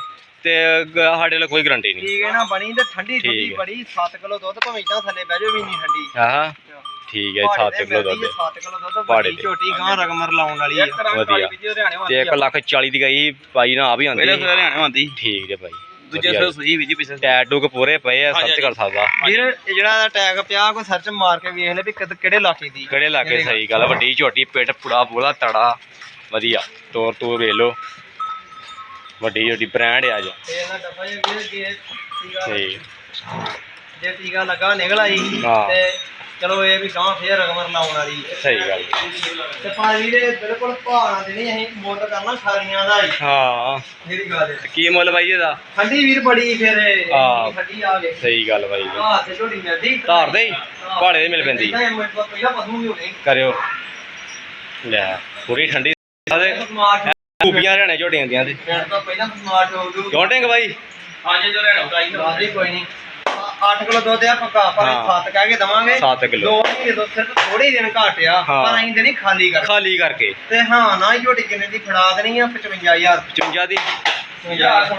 S1: ਤੇ ਗ- ਸਾਡੇ ਲਈ ਕੋਈ ਗਾਰੰਟੀ ਨਹੀਂ।
S2: ਠੀਕ ਹੈ ਨਾ ਬਣੀ ਤੇ ਠੰਡੀ
S1: ਠੀਕ
S2: ਠੰਡੀ
S1: ਹੈ।
S2: ਬੜੀ 7 ਕਿਲੋ ਦੁੱਧ ਭਾਵੇਂ ਇਦਾਂ ਥੱਲੇ ਬਹਿ ਜਾਓ ਵੀ ਨਹੀਂ ਠੰਡੀ।
S1: ਆਹ। ਠੀਕ ਹੈ 7 ਕਿਲੋ ਦੁੱਧ।
S2: 7 ਕਿਲੋ ਦੁੱਧ
S1: ਪਹਾੜੇ
S2: ਵੱਡੀ
S1: ਤੇ।
S2: ਝੋਟੀ ਗਾਂ ਰਗਮਰ ਲਾਉਣ ਵਾਲੀ ਆ
S1: ਵਧੀਆ। ਤੇ 1 ਲੱਖ 40 ਦੀ ਗਈ ਭਾਈ ਨਾ ਆ ਵੀ ਆਂਦੀ
S3: ਪਹਿਲੇ ਹਰਿਆਣੇ ਆਂਦੀ
S1: ਠੀਕ ਜੇ ਭਾਈ।
S3: ਦੂਜੇ
S1: ਵਧੀਆ।
S3: ਸਹੀ ਵੀ ਜੀ ਪਿਛਲੇ
S1: ਟੈਟੂ ਪੂਰੇ ਪਏ ਆ
S3: ਹਾਂਜੀ,
S1: ਸਰਚ ਕਰ ਸਕਦਾ।
S2: ਵੀਰ ਇਹ ਜਿਹੜਾ ਟੈਗ ਪਿਆ ਕੋਈ ਸਰਚ ਮਾਰ ਕੇ ਵੇਖ ਲੈ ਵੀ ਕਿਦ- ਕਿਹੜੇ ਇਲਾਕੇ ਦੀ।
S1: ਕਿਹੜੇ ਇਲਾਕੇ ਸਹੀ ਗੱਲ ਆ, ਵੱਡੀ ਝੋਟੀ ਪਿੱਠ ਪੁੜਾ ਪੂਰਾ ਤੜਾ। ਵਧੀਆ। ਤੋਰ ਤੂਰ ਵੇਖ ਲੋ ਵੱਡੀ ਝੋਟੀ ਬ੍ਰਾਂਡ ਆ ਜਾ
S2: ਤੇ ਇਹਦਾ ਡੱਬਾ ਜੇ ਵੀਰ ਜੇ ਟੀਕਾ
S1: ਸਹੀ
S2: ਜੇ ਟੀਕਾ ਲੱਗਾ ਨਿਕਲ ਆਈ
S1: ਹਾਂ।
S2: ਤੇ ਚਲੋ ਇਹ ਵੀ ਗਾਂ ਫੇਰ ਰਗਮਰ ਲਾਉਣ ਵਾਲੀ ਹੈ।
S1: ਸਹੀ ਗੱਲ
S2: ਤੇ ਭਾਜੀ ਦੇ ਬਿਲਕੁਲ ਭਾਣਾ ਦੇਣੀ ਅਸੀਂ ਮੁੱਲ ਕਰਨਾ ਖਾਰੀਆਂ ਦਾ ਹੀ
S1: ਹਾਂ
S2: ਜਿਹੜੀ ਗੱਲ ਹੈ
S1: ਕੀ ਮੁੱਲ ਬਾਈ ਇਹਦਾ
S2: ਠੰਡੀ ਵੀਰ ਬੜੀ ਫਿਰ
S1: ਹਾਂ।
S2: ਠੰਡੀ ਆ ਗਈ
S1: ਸਹੀ ਗੱਲ ਬਾਈ।
S2: ਆਹ ਤੇ ਝੋਟੀ ਮਿਲਦੀ
S1: ਧਾਰ ਦੇ ਹੀ? ਪਹਾੜੇ ਦੇ ਮਿਲ ਪੈਂਦੀ।
S2: ਇਦਾਂ ਹੀ ਮਿੰਟ ਤੋਂ ਪਹਿਲਾਂ ਪਸੂ ਵੀ ਹੋਣੇ
S1: ਕਰਿਓ ਲੈ ਪੂਰੀ ਠੰਡੀ ਖੂਬੀਆਂ ਰਹਿਣੇ ਝੋਟੀਆਂ ਦੀਆਂ ਤੇ।
S2: ਮਿੰਟ ਤੋਂ ਪਹਿਲਾਂ ਸਮਾਰਟ ਹੋ ਜੂ।
S1: ਢਿੰਗ ਬਾਈ?
S3: ਹਾਂਜੀ ਜੋ ਰਹਿਣਾ ਗਾਈ
S2: ਲਾਦੀ ਕੋਈ ਨਹੀਂ। 8 ਕਿਲੋ ਦੁੱਧ ਆ ਪੱਕਾ ਪਰ
S1: ਹਾਂ।
S2: 7 ਕਹਿ ਕੇ ਦਵਾਂਗੇ।
S1: 7 ਕਿਲੋ।
S2: ਦੋ ਮਹੀਨੇ ਤੋਂ ਸਿਰਫ ਥੋੜੇ ਹੀ ਦਿਨ ਘੱਟ ਆ
S1: ਹਾਂ।
S2: ਪਰ ਅਸੀਂ ਦੇਣੀ ਖਾਲੀ ਕਰ
S1: ਖਾਲੀ ਕਰਕੇ।
S2: ਤੇ ਹਾਂ ਨਾ ਹੀ ਝੋਟੀ ਕਿੰਨੇ ਦੀ ਫੜਾ ਦੇਣੀ ਆ 55000
S1: 55 ਦੀ।
S2: ਯਾਰ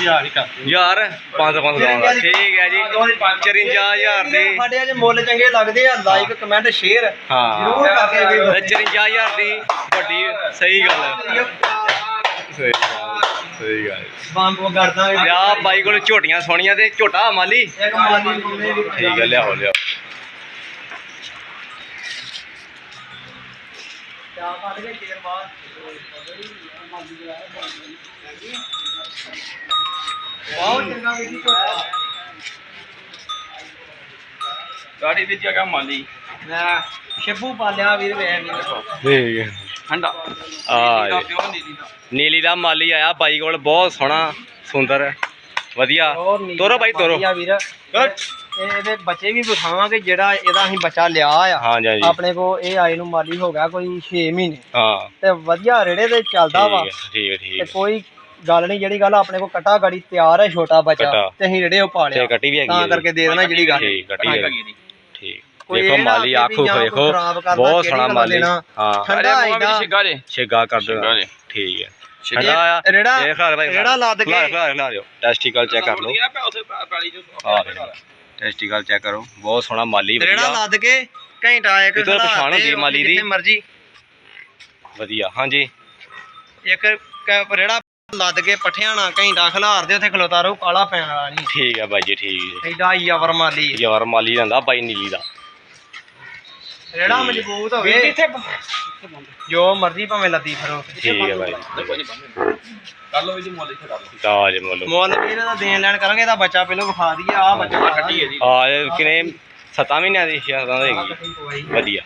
S3: ਯਾਰ ਹੀ ਕਰ
S1: ਯਾਰ 500 500 ਦਵਾਂਗਾ ਠੀਕ ਹੈ ਜੀ। 54000 ਦੀ
S2: ਸਾਡੇ ਅੱਜ ਮੁੱਲ ਚੰਗੇ ਲੱਗਦੇ ਆ। ਲਾਈਕ ਕਮੈਂਟ ਸ਼ੇਅਰ
S1: ਹਾਂ।
S2: ਜ਼ਰੂਰ ਵੀ
S1: ਤੇ 54000 ਦੀ ਵੱਡੀ ਸਹੀ ਗੱਲ ਹੈ। ਸਹੀ ਗੱਲ ਸਹੀ ਗੱਲ
S2: ਬੰਬ ਕਰਦਾ
S1: ਵਿਆਹ ਬਾਈ ਕੋਲ ਝੋਟੀਆਂ ਸੋਹਣੀਆਂ ਤੇ ਝੋਟਾ ਮਾਲੀ।
S2: ਇੱਕ ਮਾਲੀ
S1: ਠੀਕ ਹੈ ਲਿਆਓ ਲਿਆਓ।
S2: ਚਾਹ ਕੱਢ ਕੇ ਚੇਰ ਬਾਅਦ ਬਹੁਤ ਚੰਗਾ ਵੀ ਝੋਟਾ
S3: ਗਾੜੀ ਵਿੱਚ ਆ ਮਾਲੀ
S2: ਮੈਂ ਸ਼ਿਬੂ ਪਾਲਿਆ ਵੀਰ ਵੇ ਵੀ ਦੇਖੋ
S1: ਠੀਕ ਹੈ।
S3: ਠੰਡਾ।
S1: ਆ ਜੀ।
S3: ਪਿਓ ਨੀਲੀ ਦਾ।
S1: ਨੀਲੀ ਦਾ ਮਾਲੀ ਆਇਆ ਬਾਈ ਕੋਲ ਬਹੁਤ ਸੋਹਣਾ ਸੁੰਦਰ। ਵਧੀਆ।
S2: ਹੋਰ ਨੀਲੀ
S1: ਤੋਰੋ ਬਾਈ ਤੋਰੋ।
S2: ਵਧੀਆ ਵੀਰ। ਇਹ- ਇਹਦੇ ਬੱਚੇ ਵੀ ਵਿਖਾਵਾਂਗੇ ਜਿਹੜਾ ਇਹਦਾ ਅਸੀਂ ਬੱਚਾ ਲਿਆ ਆ।
S1: ਹਾਂ ਜੀ
S2: ਆਪਣੇ ਕੋ ਇਹ ਆਏ ਨੂੰ ਮਾਲੀ ਹੋ ਗਿਆ ਕੋਈ 6 ਮਹੀਨੇ।
S1: ਹਾਂ।
S2: ਤੇ ਵਧੀਆ ਰੇੜੇ ਤੇ ਚੱਲਦਾ ਵਾ।
S1: ਠੀਕ ਹੈ ਠੀਕ ਹੈ
S2: ਤੇ
S1: ਹੈ।
S2: ਕੋਈ ਗੱਲ ਨਹੀਂ ਜਿਹੜੀ ਗੱਲ ਆਪਣੇ ਕੋ ਕਟਾ ਗਾੜੀ ਤਿਆਰ ਹੈ ਛੋਟਾ ਬੱਚਾ
S1: ਕੱਟਾ।
S2: ਤੇ ਅਸੀਂ ਰੇੜੇ ਉਹ ਪਾ ਲਿਆ।
S1: ਤੇ ਕੱਟੀ ਵੀ ਹੈਗੀ
S2: ਤਾਂ
S1: ਹੈ।
S2: ਕਰਕੇ ਦੇ ਦੇਣਾ ਜਿਹੜੀ ਗੱਲ।
S1: ਠੀਕ ਕੱਟੀ
S3: ਠੰਡ
S1: ਹੈ।
S3: ਲੱਗੀ ਦੀ
S1: ਠੀਕ।
S2: ਕੋਈ
S1: ਦੇਖੋ
S2: ਇਹ ਨਾ
S1: ਮਾਲੀ
S2: ਆਖੇ
S1: ਆਖੋ
S2: ਵੀ ਜਾਂ ਕੋਈ ਖਰਾਬ
S1: ਬਹੁਤ
S2: ਕਿਹੜੀ
S1: ਸੋਹਣਾ
S2: ਗੱਲੋਂ
S1: ਮਾਲੀ। ਹਾਂ।
S2: ਠੰਡਾ ਆਈਦਾ
S3: ਛਿੱਗਾ ਜੇ
S1: ਛੇਗਾ ਕਰ
S3: ਛਿੱਗਾ
S1: ਦੋ।
S3: ਜੇ
S1: ਠੀਕ ਹੈ।
S3: ਛਿੱਗਾ।
S1: ਠੰਡਾ ਆ।
S2: ਰੇੜਾ-
S1: ਇਹ ਖਿਲਾ ਦੇ ਭਾਈ
S2: ਰੇੜਾ ਲੱਦ ਕੇ-
S1: ਖਿਲਾ ਖਿਲਾ ਖਿਲਾ ਦਿਓ ਟੈਸਟੀਕਲ ਚੈੱਕ ਕਰ ਲਓ। ਆ ਟੈਸਟੀਕਲ ਚੈੱਕ ਕਰੋ। ਬਹੁਤ ਸੋਹਣਾ ਮਾਲੀ
S2: ਰੇੜਾ
S1: ਵਧੀਆ।
S2: ਲੱਦ ਕੇ ਘੰਟਾ ਇੱਕ
S1: ਇਹ ਤਾਂ
S2: ਖੜਾ
S1: ਪਛਾਣ ਹੁੰਦੀ
S2: ਦੇ,
S1: ਮਾਲੀ ਦੀ।
S2: ਜਿੱਥੇ ਮਰਜ਼ੀ।
S1: ਵਧੀਆ ਹਾਂਜੀ।
S2: ਇੱਕ ਕ- ਰੇੜਾ ਲੱਦ ਕੇ ਪੱਠਿਆਂ ਨਾਲ ਘੰਟਾ ਖਿਲਾਰ ਦੇ ਉੱਥੇ ਖਲੋਤਾ ਰਹੂ ਕਾਲਾ ਪੈਣ ਵਾਲਾ ਨਹੀਂ।
S1: ਠੀਕ ਹੈ ਬਾਈ ਜੀ ਠੀਕ ਹੈ
S2: ਐਡਾ ਯਵਰ ਮਾਲੀ
S1: ਯਾਰ ਮਾਲੀ ਜਾਂਦਾ ਬਾਈ ਨੀਲੀ ਦਾ।
S2: ਰੇੜਾ ਮਜ਼ਬੂਤ ਹੋਵੇ। ਜੋ ਮਰਜ਼ੀ ਭਾਵੇਂ ਲੱਦੀ ਫਿਰੋ
S1: ਠੀਕ ਹੈ ਬਾਈ
S3: ਕਰ ਲਓ ਜੀ ਮੁੱਲ ਇੱਥੇ ਕਰ ਲਓ।
S1: ਤਾਜ ਮੁੱਲ।
S2: ਮੁੱਲ ਦੇਣ ਲੈਣ ਕਰਾਂਗੇ ਇਹਦਾ ਬੱਚਾ ਪਹਿਲਾਂ ਵਿਖਾ ਦਈਏ ਆ ਬੱਚਾ
S3: ਕੱਟੀ ਹੈ ਜੀ।
S1: ਆ ਇਹ ਕਿਨੇ? 7 ਮਹੀਨਿਆਂ ਦੀ ਸ਼ਾਦਾਂ ਦੀ ਹੈਗੀ। ਵਧੀਆ।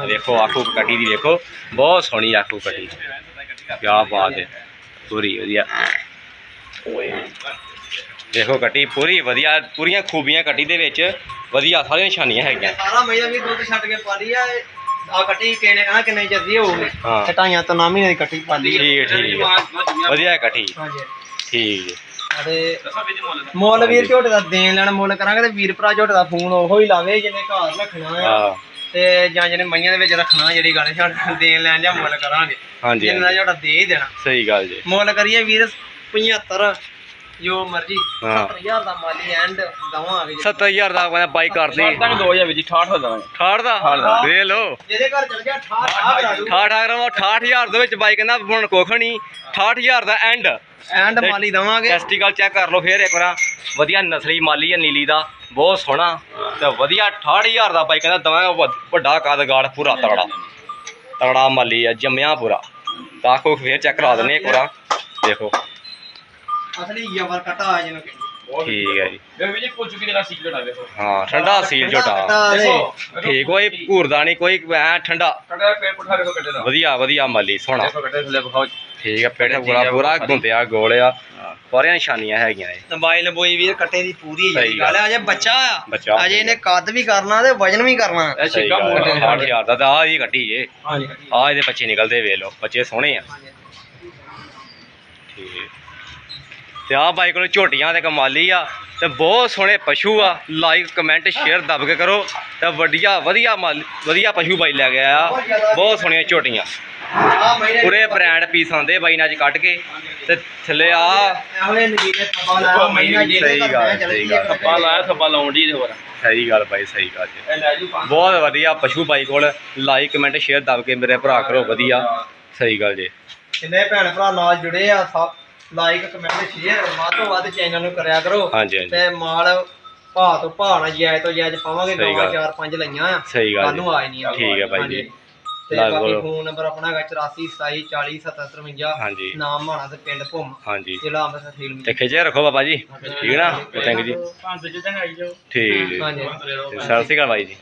S1: ਆਹ ਦੇਖੋ ਆਖੂ ਕੱਟੀ ਦੀ ਦੇਖੋ। ਬਹੁਤ ਸੋਹਣੀ ਆਖੂ ਕੱਟੀ। ਕੀ ਬਾਤ ਹੈ। ਪੂਰੀ ਵਧੀਆ। ਦੇਖੋ ਕੱਟੀ ਪੂਰੀ ਵਧੀਆ ਪੂਰੀਆਂ ਖੂਬੀਆਂ ਕੱਟੀ ਦੇ ਵਿੱਚ ਵਧੀਆ ਸਾਰੀਆਂ ਨਿਸ਼ਾਨੀਆਂ ਹੈਗੀਆਂ।
S2: ਸਾਰਾ ਮਈਆ ਵੀ ਦੁੱਧ ਛੱਡ ਕੇ ਪਾਲੀ ਆ ਆ ਕੱਟੀ ਕਿਨੇ ਕਹਣਾ ਕਿੰਨੇ ਜੱਦੀ ਹੋਊਗੀ?
S1: ਹਾਂ।
S2: ਕਟਾਈਆਂ ਤੋਂ ਨਾ ਮਹੀਨੇ ਦੀ ਕੱਟੀ ਪਾਲੀ
S1: ਠੀਕ ਠੀਕ। ਵਧੀਆ ਕੱਟੀ।
S2: ਹਾਂਜੀ।
S1: ਠੀਕ।
S3: ਜੀ ਮੁੱਲ
S2: ਮੁੱਲ ਵੀਰ ਝੋਟੇ ਦਾ ਦੇਣ ਲੈਣ ਮੁੱਲ ਕਰਾਂਗੇ ਤੇ ਵੀਰ ਭਰਾ ਝੋਟੇ ਦਾ ਫੋਨ ਉਹੋ ਹੀ ਲਾਵੇ ਜਿਹਨੇ ਘਰ ਰੱਖਣਾ ਆ।
S1: ਹਾਂ।
S2: ਤੇ ਜਾਂ ਜਿਹਨੇ ਮਈਆਂ ਦੇ ਵਿੱਚ ਰੱਖਣਾ ਜਿਹੜੀ ਗੱਲ ਛੱਡ ਦੇਣ ਲੈਣ ਜਾਂ ਮੁੱਲ ਕਰਾਂਗੇ।
S1: ਹਾਂਜੀ
S2: ਜਿੰਨਾ ਝੋਟਾ ਦੇ ਹੀ ਦੇਣਾ।
S1: ਸਹੀ ਗੱਲ ਜੀ।
S2: ਮੁੱਲ ਕਰੀਏ ਵੀਰ 75 ਜੋ ਮਰਜ਼ੀ।
S1: ਹਾਂ।
S2: 70000 ਦਾ ਮਾਲੀ ਐਂਡ ਦਵਾਂਗੇ
S1: 70000 ਦਾ ਮੈਂ ਬਾਈ ਕਰਦੀ
S3: 2000 ਵਿੱਚ 68 ਹੋ ਜਾਵਾਂਗੇ
S1: 68 ਦਾ ਵੇਖ ਲਓ।
S2: ਜਿਹਦੇ ਘਰ ਚਲ ਗਿਆ 68 ਆ ਕਰਾ ਦੂ
S1: 68 ਰਵਾ 68000 ਦੇ ਵਿੱਚ ਬਾਈ ਕਹਿੰਦਾ ਹੁਣ ਕੁੱਖ ਨਹੀਂ 68000 ਦਾ ਐਂਡ।
S2: ਐਂਡ ਮਾਲੀ ਦਵਾਂਗੇ।
S1: ਟੈਸਟੀਕਲ ਚੈੱਕ ਕਰ ਲਓ ਫੇਰ ਇੱਕ ਵਾਰ। ਵਧੀਆ ਨਸਲੀ ਮਾਲੀ ਹੈ ਨੀਲੀ ਦਾ। ਬਹੁਤ ਸੋਹਣਾ। ਤੇ ਵਧੀਆ 68000 ਦਾ ਬਾਈ ਕਹਿੰਦਾ ਦਵਾਂਗਾ ਵੱਡਾ ਕਦਗਾੜ ਪੂਰਾ ਤਗੜਾ। ਤਗੜਾ ਮਾਲੀ ਆ ਜੰਮਿਆ ਪੂਰਾ। ਤਾਂ ਕੋ ਫੇਰ ਚੈੱਕ ਕਰਾ ਦਿੰਦੇ ਇੱਕ ਵਾਰ। ਦੇਖੋ।
S2: ਅਸਲੀ ਯਵਰ ਕਟਾ ਆ ਜਿਹਨੂੰ।
S1: ਠੀਕ ਹੈ ਜੀ।
S3: ਵੇ ਵੀ ਜੀ ਪੁੱਛ ਕੇ ਜਿਹੜਾ ਸੀਕ੍ਰੇਟ ਆ ਵੇਖੋ।
S1: ਹਾਂ ਠੰਡਾ ਸੀਲ ਝੋਟਾ
S2: ਕਟਾ ਦੇ।
S1: ਠੀਕ ਕੋਈ ਘੂਰਦਾ ਨਹੀਂ ਕੋਈ ਐ ਠੰਡਾ।
S3: ਕਟਾ ਪੇ ਪੁੱਠਾ ਵੇਖੋ ਕੱਟੇ ਦਾ।
S1: ਵਧੀਆ ਵਧੀਆ ਮਾਲੀ ਸੋਹਣਾ।
S3: ਦੇਖੋ ਕੱਟੇ ਥੱਲੇ ਵਿਖਾਓ
S1: ਠੀਕ ਹੈ ਪੇਠਾ ਪੂਰਾ ਪੂਰਾ ਗੁੰਦਿਆ ਗੋਲ ਆ। ਸਾਰੀਆਂ ਨਿਸ਼ਾਨੀਆਂ ਹੈਗੀਆਂ ਇਹ।
S2: ਮੋਬਾਈਲ ਬੋਈ ਵੀਰ ਕੱਟੇ ਦੀ ਪੂਰੀ ਜਿਹੜੀ ਗੱਲ। ਹੈ ਅਜੇ ਬੱਚਾ ਆ। ਅਜੇ ਇਹਨੇ ਕੱਦ ਵੀ ਕਰਨਾ ਤੇ ਵਜਨ ਵੀ ਕਰਨਾ।
S3: ਇਹ ਛਿੱਕਾ ਮੋੜ
S1: ਹੈ। 68000 ਦਾ ਤਾਂ ਆ ਹੀ ਕੱਟੀ ਜੇ।
S2: ਹਾਂਜੀ।
S1: ਆ ਇਹਦੇ ਬੱਚੇ ਨਿਕਲਦੇ ਵੇਖ ਲਓ। ਬੱਚੇ ਸੋਹਣੇ ਆ। ਠੀਕ। ਤੇ ਆ ਬਾਈ ਕੋਲ ਝੋਟੀਆਂ ਤੇ ਕਮਾਲੀ ਆ ਤੇ ਬਹੁਤ ਸੋਹਣੇ ਪਸ਼ੂ ਆ। ਲਾਈਕ ਕਮੈਂਟ ਸ਼ੇਅਰ ਦੱਬ ਕੇ ਕਰੋ। ਤੇ ਵਧੀਆ ਵਧੀਆ ਮਾਲ ਵਧੀਆ ਪਸ਼ੂ ਬਾਈ ਲੈ ਗਿਆ ਆ ਬਹੁਤ ਸੋਹਣੀਆਂ ਝੋਟੀਆਂ। ਪੂਰੇ ਬ੍ਰਾਂਡ ਪੀਸ ਆਉਂਦੇ ਬਾਈ ਨੇ ਅੱਜ ਕੱਢ ਕੇ। ਤੇ ਥੱਲੇ ਆ। ਸਹੀ ਗੱਲ,
S2: ਮੈਂ ਚਲ
S1: ਸਹੀ
S2: ਗਈ
S1: ਗੱਲ।
S3: ਥੱਪਾ ਲਾਇਆ ਥੱਪਾ ਲਾਉਣ ਦੀ ਹੋਰ।
S1: ਸਹੀ ਗੱਲ ਬਾਈ ਸਹੀ ਗੱਲ ਜੀ। ਬਹੁਤ ਵਧੀਆ ਪਸ਼ੂ ਬਾਈ ਕੋਲ। ਲਾਈਕ ਕਮੈਂਟ ਸ਼ੇਅਰ ਦੱਬ ਕੇ ਮੇਰੇ ਭਰਾ ਕਰੋ ਵਧੀਆ। ਸਹੀ ਗੱਲ ਜੀ।
S2: ਕਿੰਨੇ ਭੈਣ ਭਰਾ ਨਾਲ ਜੁੜੇ ਆ ਸਭ ਲਾਈਕ ਕਮੈਂਟ ਸ਼ੇਅਰ ਵੱਧ ਤੋਂ ਵੱਧ ਚੈਨਲ ਨੂੰ ਕਰਿਆ ਕਰੋ।
S1: ਹਾਂਜੀ ਹਾਂਜੀ।
S2: ਤੇ ਮਾਲ ਭਾਅ ਤੋਂ ਜਾਇ ਤੋਂ ਜਾਇਜ਼ ਪਾਵਾਂਗੇ
S1: ਸਹੀ
S2: ਗਾਵਾਂ
S1: ਗੱਲ।
S2: ਚਾਰ ਪੰਜ ਲਈਆਂ ਆ।
S1: ਸਹੀ ਗੱਲ ਜੀ।
S2: ਆਏ ਨਹੀਂ
S1: ਠੀਕ ਹੈ ਬਾਈ ਜੀ।
S2: ਤੇ ਬਾਕੀ
S1: ਬੋਲੋ।
S2: ਫੋਨ ਨੰਬਰ ਆਪਣਾ ਹੈਗਾ 84 27 40 77 53
S1: ਹਾਂਜੀ।
S2: ਨਾਮ ਮਾਣਾ ਤੇ ਪਿੰਡ ਭੁੰਮ।
S1: ਹਾਂਜੀ।
S2: ਜ਼ਿਲ੍ਹਾ ਅੰਮ੍ਰਿਤਸਰ ਫੀਲਡ
S1: ਤੇ ਖਿਚੇ ਰੱਖੋ ਬਾਬਾ ਜੀ। ਠੀਕ ਹੈ ਨਾ ਥੈਂਕ ਜੀ।
S3: ਪੰਜ ਜਿੱਦਾਂ ਆਈ ਜਾਓ।
S1: ਠੀਕ। ਜੀ
S2: ਹਾਂਜੀ।
S1: ਸਤਿ ਸ਼੍ਰੀ ਅਕਾਲ ਬਾਈ ਜੀ।